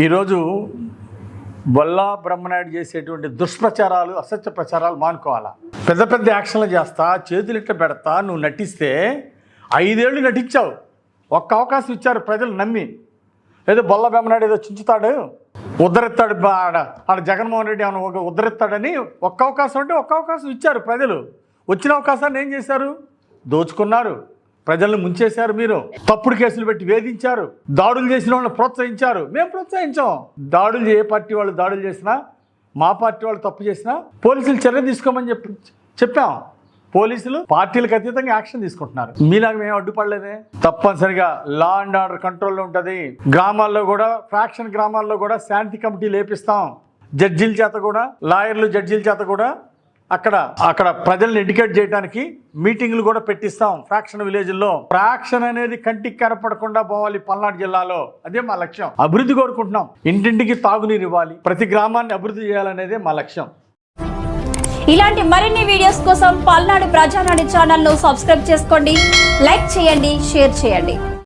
ఈరోజు బొల్లా బ్రహ్మనాయుడు చేసేటువంటి దుష్ప్రచారాలు అసత్య ప్రచారాలు మానుకోవాలా? పెద్ద పెద్ద యాక్షన్లు చేస్తా చేతులు ఇట్లా పెడతా నువ్వు నటిస్తే ఐదేళ్ళు నటించావు. ఒక్క అవకాశం ఇచ్చారు ప్రజలు నమ్మి. ఏదో బొల్ల బ్రహ్మనాయుడు ఏదో చించుతాడు? ఉద్ధరిస్తాడు ఆడ ఆడ జగన్మోహన్ రెడ్డి ఏమైనా ఒక ఉద్ధరిస్తాడని ఒక్క అవకాశం అంటే ఒక్క అవకాశం ఇచ్చారు ప్రజలు. వచ్చిన అవకాశాన్ని ఏం చేశారు? దోచుకున్నారు. ప్రజలను ముంచేశారు మీరు. తప్పుడు కేసులు పెట్టి వేధించారు. దాడులు చేసిన వాళ్ళని ప్రోత్సహించారు. మేము ప్రోత్సహించాం. దాడులు ఏ పార్టీ వాళ్ళు దాడులు చేసినా మా పార్టీ వాళ్ళు తప్పు చేసినా పోలీసులు చర్య తీసుకోమని చెప్పి చెప్పాం. పోలీసులు పార్టీలకు అతీతంగా యాక్షన్ తీసుకుంటున్నారు. మీలాగా మేము అడ్డుపడలేదే. తప్పనిసరిగా లా అండ్ ఆర్డర్ కంట్రోల్లో ఉంటుంది. గ్రామాల్లో కూడా ఫ్రాక్షన్ గ్రామాల్లో కూడా శాంతి కమిటీ లేపిస్తాం జడ్జీల చేత కూడా లాయర్లు జడ్జీల చేత కూడా అక్కడ అక్కడ ప్రజల్ని ఎడ్యుకేట్ చేయడానికి మీటింగ్లు కూడా పెట్టిస్తాం ఫ్రాక్షన్ విలేజ్లో. ఫ్రాక్షన్ అనేది కంటికి కనపడకుండా పోవాలి పల్నాడు జిల్లాలో. అదే మా లక్ష్యం. అభివృద్ధి కోరుకుంటున్నాం. ఇంటింటికి తాగునీరు ఇవ్వాలి. ప్రతి గ్రామాన్ని అభివృద్ధి చేయాలనేదే మా లక్ష్యం. ఇలాంటి మరిన్ని వీడియోస్ కోసం పల్నాడు ప్రజానాడు ఛానల్ను సబ్స్క్రైబ్ చేసుకోండి. లైక్ చేయండి షేర్ చేయండి.